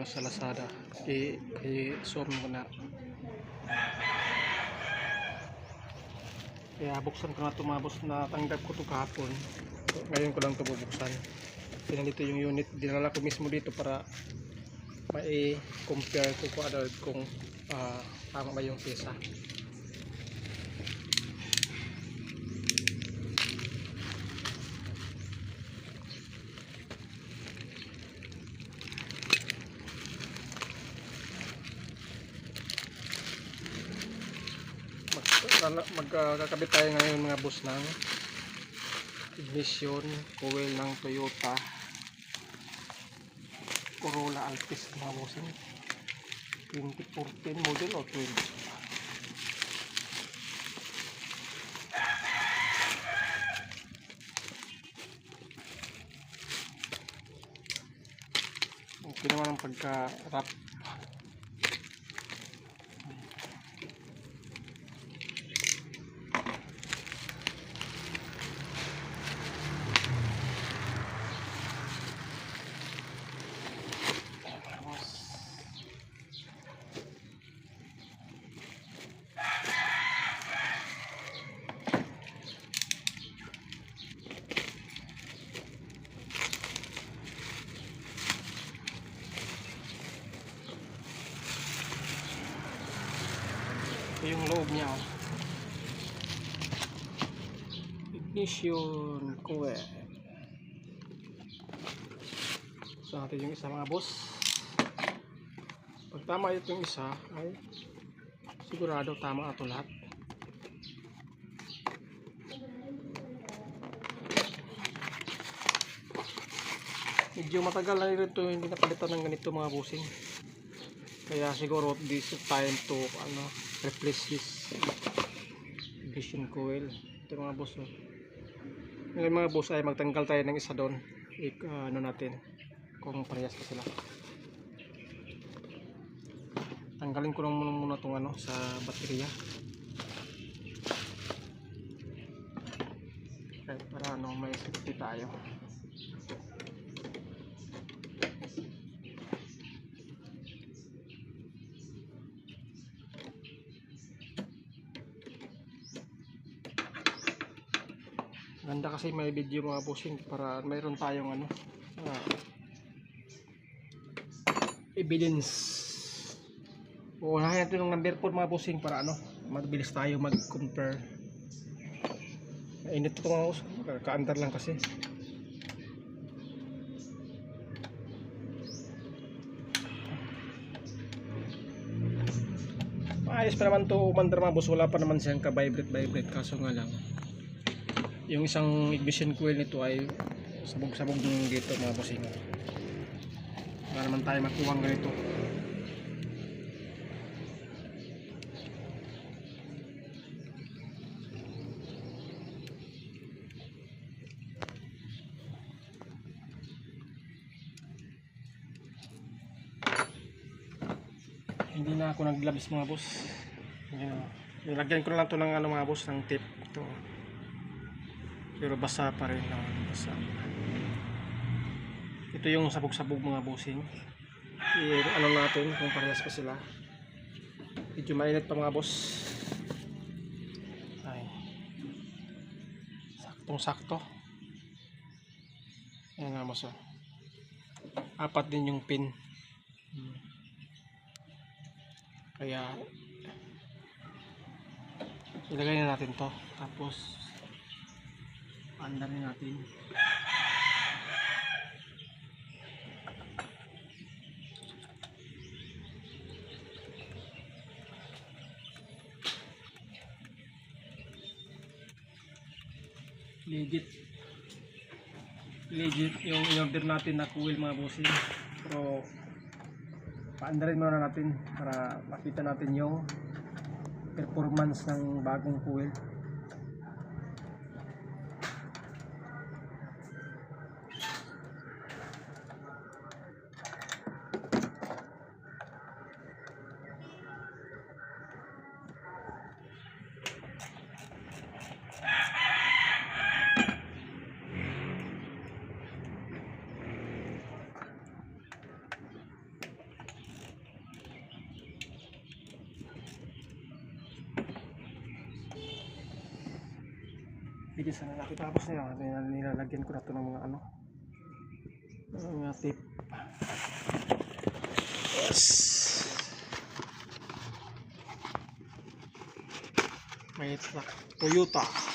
mura sa Lazada. I, i zoom ko na. Kaya buksan ko na boss na tanggap ko ito kahapon. Ngayon ko lang ito bubuksan. Pinalito yung unit. Dinala ko mismo dito para mai-compare ko kung kung ah, tama ba yung pesa. mag, mag, magkakabit tayo ngayon mga boss ng ignition coil ng Toyota Corolla Altis mga bossing 2014 model o 20 okay naman ang pagka-wrap niya. oh. Ignition coil. So natin yung isa mga boss. Pag tama ito yung isa, ay sigurado tama ito lahat. Medyo matagal na rin ito hindi napalitan ng ganito mga bossing. Kaya siguro this is time to ano replace this ignition coil. Ito mga boss. Oh. Ngayon mga boss ay magtanggal tayo ng isa doon. I, ah, ano natin kung parehas pa sila. Tanggalin ko lang muna muna itong ano sa baterya. Para ano may safety tayo. Kasi may video mga bossing para mayroon tayong ano ah, evidence. Uunahin natin yung number 4 mga bossing para ano mabilis tayo mag-compare. Mainit ito mga boss. Kaandar lang kasi. Maayos pa naman to umandar mga boss. Wala pa naman siyang ka-vibrate-vibrate. Kaso nga lang yung isang ignition coil nito ay sabog-sabog ng dito mga bossing. Para naman tayo makuha ng ganito. Hindi na ako naglabis mga boss. Nilagyan ko na lang to ng ano mga boss ng tip ito pero basa pa rin naman basa. Ito yung sabog-sabog mga bossing. I ano natin kung parehas pa sila. Medyo mainit pa mga boss. Ay. Saktong sakto ayan nga boss oh. apat din yung pin. Kaya ilagay na natin to. Tapos andarin natin. Legit. Legit yung in-order natin na coil mga bossing. Pero paandarin muna natin para makita natin yung performance ng bagong coil Bigisan na natin. Tapos na yan, nilalagyan ko na to ng mga ano. Mga tip. Yes. May truck. Toyota.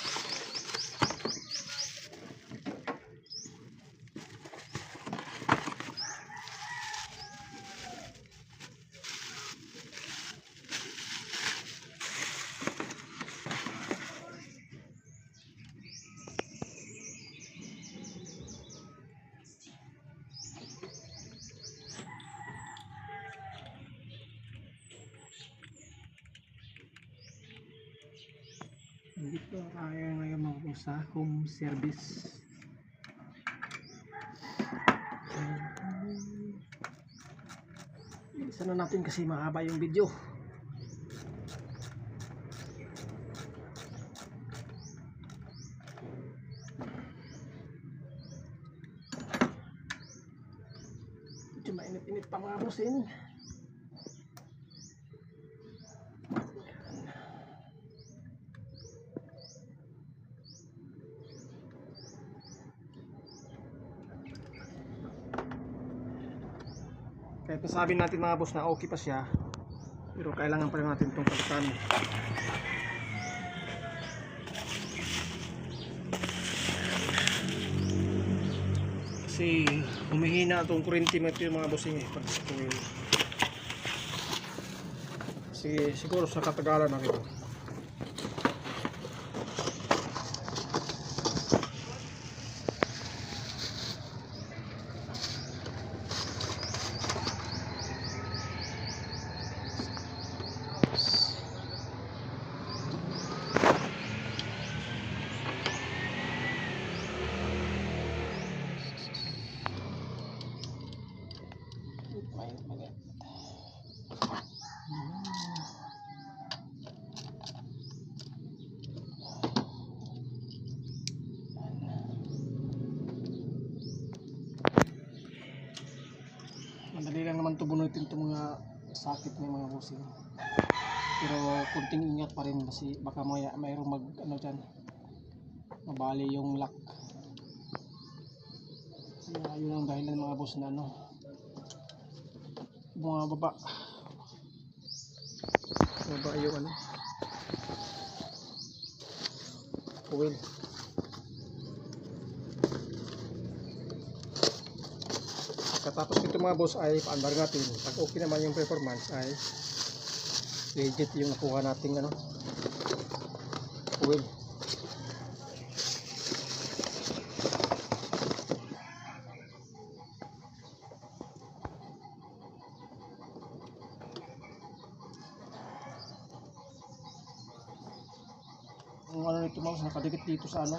Dito tayo ngayon mga sa home service. Isa na natin kasi mahaba yung video. Medyo mainit-init pa mga bosin. Nasabi natin mga boss na okay pa siya, pero kailangan pa rin natin itong palitan. Kasi humihina itong ito yung mga bossing eh, pag. Sige, siguro sa katagalan na ito. Mainit, mainit. Madali lang bunutin itong mga sakit ng mga busing. Pero kunting ingat pa rin kasi baka maya mayroong mag ano dyan mabali yung lock. Kaya yun ang dahilan mga boss na ano mga baba baba yung ano oil katapos nito mga boss ay paandar natin. Pag okay naman yung performance ay legit yung nakuha nating ano oil ang ano nito mouse nakadikit dito sa ano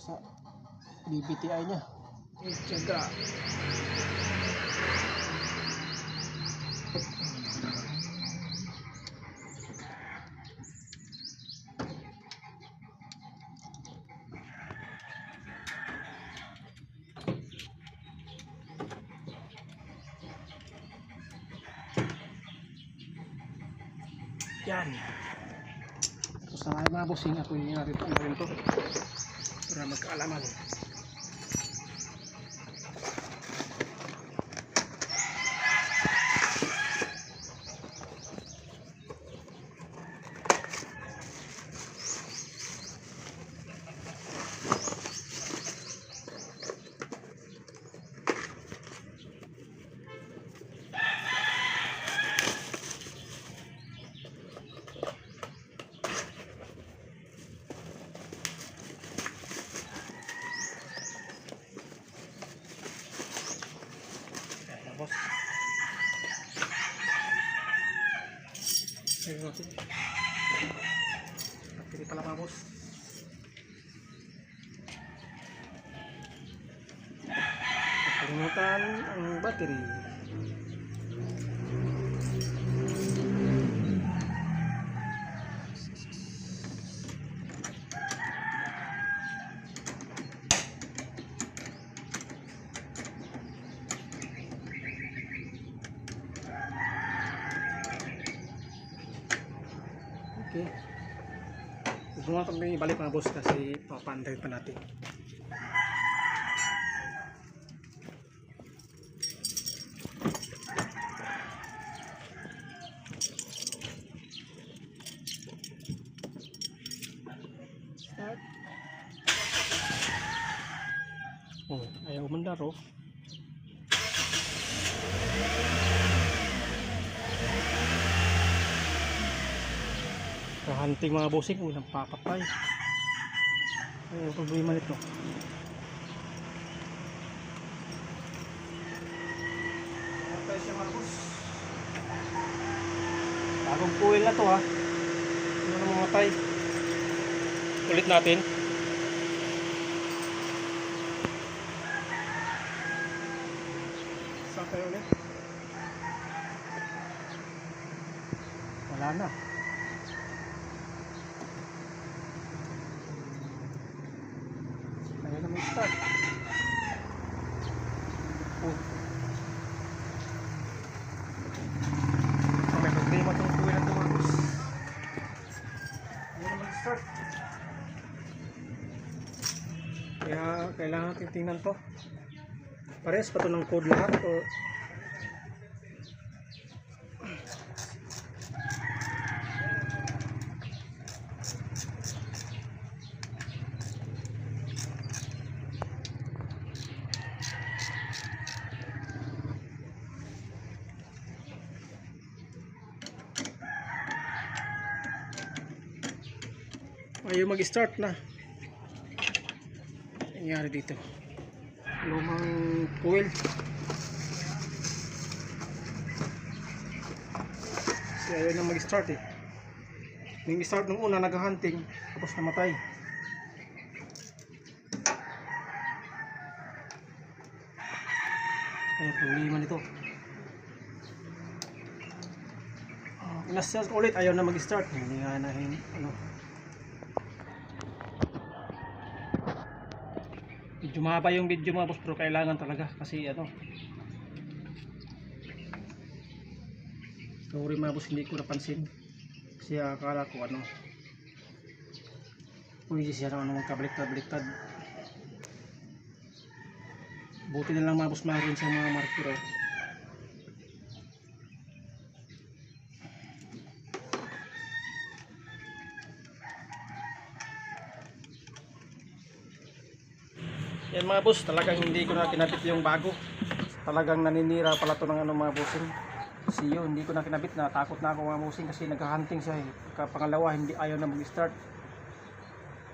sa BBTI nya Tiyaga. Yan. Tapos na tayo mga bossing. Ako yung natin ano rin to. Para magkaalaman. Tapos. Ayun natin. Battery pala mga boss. Kalimutan ang battery. Okay. Gusto mo kami ibalik mga boss kasi papantay pa natin. Start. Oh, ayaw mandar oh. Kahanting mga bossing, unang papatay. Ay, ang problema nito. Papatay siya mga boss. Bagong puwil na to ha. Hindi na mamatay. Ulit natin. Saan tayo ulit? Wala na. Kaya na may start. Oh. Oh, may problema itong tuwi ng tumagos. Kaya na mag-start. Kaya kailangan natin tingnan to. Parehas pa to ng code lahat o ayaw mag-start na nangyari dito? Lumang coil kasi ayaw na mag-start eh. Nung start nung una naghahunting tapos namatay. Kaya problema nito. Ah, Inas ulit ayaw na mag-start. Hindi na ano Medyo mahaba yung video mga boss pero kailangan talaga kasi ano. Sorry mga boss hindi ko napansin. Kasi akala ko ano Pwede siya ano magkabaliktad-baliktad. Buti na lang mga boss mayroon sa mga marker Yan mga boss, talagang hindi ko na kinabit yung bago. Talagang naninira pala to ng ano mga bossing. Siyo, hindi ko na kinabit na takot na ako mga bossing kasi naghahunting siya eh. Pagka Pangalawa, hindi ayaw na mag-start.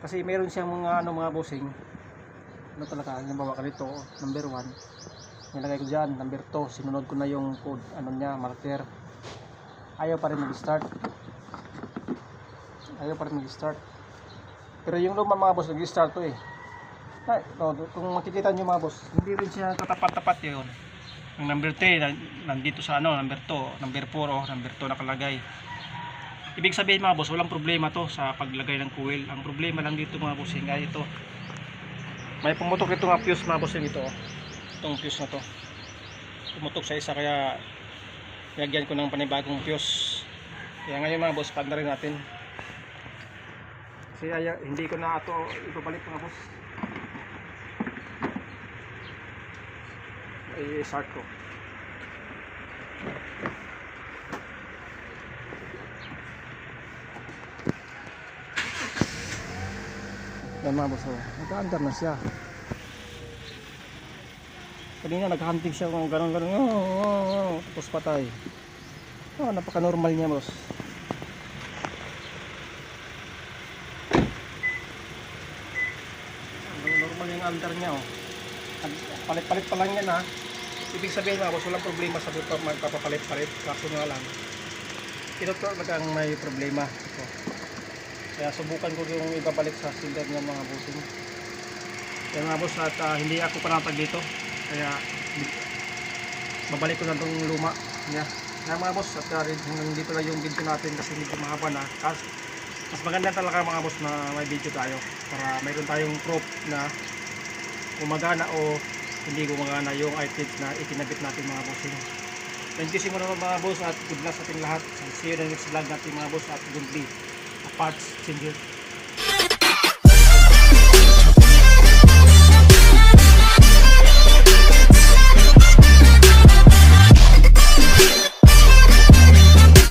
Kasi meron siyang mga ano mga bossing. Ano talaga, halimbawa ka dito, number 1. Nilagay ko dyan, number 2. Sinunod ko na yung code, ano niya, marker. Ayaw pa rin mag-start. Ayaw pa rin mag-start. Pero yung luma mga boss, nag-start to eh. Ay, no, kung makikita nyo mga boss, hindi rin siya katapat-tapat yun. Yung number 3, nan- nandito sa ano, number 2, number 4, oh, number 2 nakalagay. Ibig sabihin mga boss, walang problema to sa paglagay ng coil. Ang problema lang dito mga boss, nga ito. May pumutok ito nga fuse mga boss yung ito. oh. Itong fuse na to. Pumutok sa isa kaya lagyan ko ng panibagong fuse. Kaya ngayon mga boss, pad na rin natin. Kasi hindi ko na ito ibabalik mga boss. I-start ko. Yan mga boss, oh. nagka-under na siya. Kanina naghunting siya kung gano'n gano'n. Oh, oh, oh. Tapos patay. Oh, napaka-normal niya boss. Normal yung under niya oh. Palit-palit pa lang yan ha. Ibig sabihin boss, walang problema sa magpapapalit-palit. Kaso nga lang, ito talagang may problema. Ito. Kaya subukan ko yung ibabalik sa cylinder ng mga bossing. Kaya mga boss, at ah, hindi ako panatag dito. Kaya babalik ko na itong luma. Yeah. Kaya mga boss, at uh, hanggang dito lang yung video natin kasi medyo mahaba na. Kas, mas maganda talaga mga boss na may video tayo para mayroon tayong proof na gumagana o hindi gumagana yung items na ikinabit natin mga bossing. Thank you so much mga boss at good luck sa ating lahat. See you in the next vlog natin mga boss at good be parts changer.